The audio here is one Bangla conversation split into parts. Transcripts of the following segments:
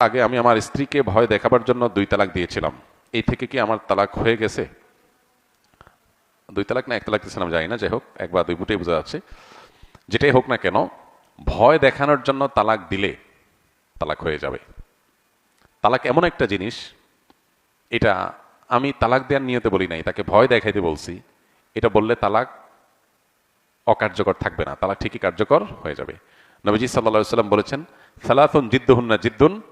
আগে আমি আমার স্ত্রীকে ভয় দেখাবার জন্য দুই তালাক দিয়েছিলাম। এই থেকে কি আমার তালাক হয়ে গেছে? দুই তালাক না, এক তালাক দিয়েছিলাম, জানি না, যাই হোক, এক বা দুই বুটেই বোঝা যাচ্ছে। যেটাই হোক না কেন, ভয় দেখানোর জন্য তালাক দিলে তালাক হয়ে যাবে। তালাক এমন একটা জিনিস, এটা আমি তালাক দেওয়ার নিয়তে বলি নাই, তাকে ভয় দেখাইতে বলছি। এটা বললে তালাক অকার্যকর থাকবে না, তালাক ঠিকই কার্যকর হয়ে যাবে। নবীজি সাল্লা সাল্লাম বলেছেন সালাতুন জিদ্দুহুন্না জিদ্দুন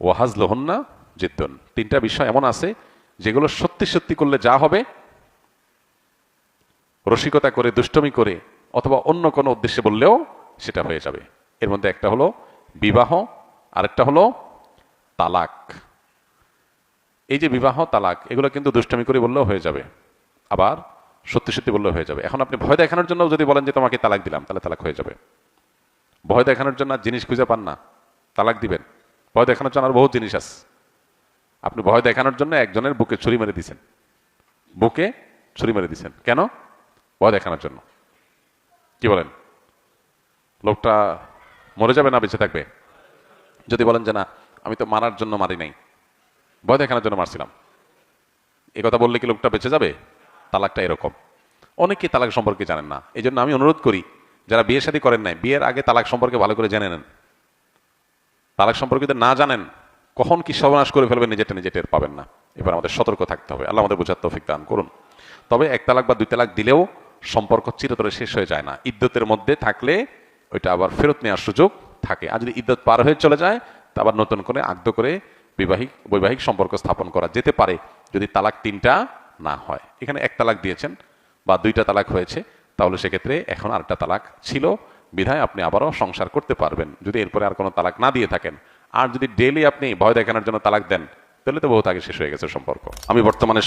ওয়াহাজ লোহন্না জিদ্দুন। তিনটা বিষয় এমন আছে যেগুলো সত্যি সত্যি করলে যা হবে, রসিকতা করে, দুষ্টমি করে, অথবা অন্য কোনো উদ্দেশ্যে বললেও সেটা হয়ে যাবে। এর মধ্যে একটা হলো বিবাহ, আরেকটা হলো তালাক। এই যে বিবাহ, তালাক, এগুলো কিন্তু দুষ্টমি করে বললেও হয়ে যাবে, আবার সত্যি সত্যি বললেও হয়ে যাবে। এখন আপনি ভয় দেখানোর জন্য যদি বলেন যে তোমাকে তালাক দিলাম, তাহলে তালাক হয়ে যাবে। ভয় দেখানোর জন্য জিনিস খুঁজে পান না, তালাক দিবেন। ভয় দেখানোর জন্য আর বহু জিনিস আছে। আপনি ভয় দেখানোর জন্য একজনের বুকে ছুরি মেরে দিছেন। বুকে ছুরি মেরে দিছেন। কেন? ভয় দেখানোর জন্য। কি বলেন? লোকটা মরে যাবে না, বেঁচে থাকবে? যদি বলেন যে না, আমি তো মারার জন্য মারি নাই, ভয় দেখানোর জন্য মারছিলাম। এই কথা বললে কি লোকটা বেঁচে যাবে? তালাকটা এরকম। অনেকে তালাক সম্পর্কে জানেন না। এই আমি অনুরোধ করি, যারা বিয়ে শাদী করেন নাই, বিয়ের আগে তালাক সম্পর্কে ভালো করে জেনে নেন। তালাক সম্পর্কিত না জানেন, কখন কি সর্বনাশ করে ফেলবেন নিজেটা নিজে টের পাবেন না। এবার আমাদের সতর্ক থাকতে হবে। আল্লাহ আমাদের বোঝার তৌফিক দান করুন। তবে এক তালাক বা দুই তালাক দিলেও সম্পর্ক চিরতরে শেষ হয়ে যায় না। ইদ্যতের মধ্যে থাকলে ওইটা আবার ফেরত নেওয়ার সুযোগ থাকে। আর যদি ইদ্যত পার হয়ে চলে যায়, তা আবার নতুন করে আগ্ধ করে বিবাহিক, বৈবাহিক সম্পর্ক স্থাপন করা যেতে পারে যদি তালাক তিনটা না হয়। এখানে এক তালাক দিয়েছেন বা দুইটা তালাক হয়েছে। তাহলে সেক্ষেত্রে এখন আরেকটা তালাক ছিল। বিধায় আপনি আবারও সংসার করতে পারবেন। যদি এরপরে আর কোনো তালাক না দিয়ে থাকেন, আর যদি ডেলি আপনি ভয় দেখানোর জন্য তালাক দেন, তাহলে তো বহু আগে শেষ হয়ে গেছে সম্পর্ক। আমি বর্তমানে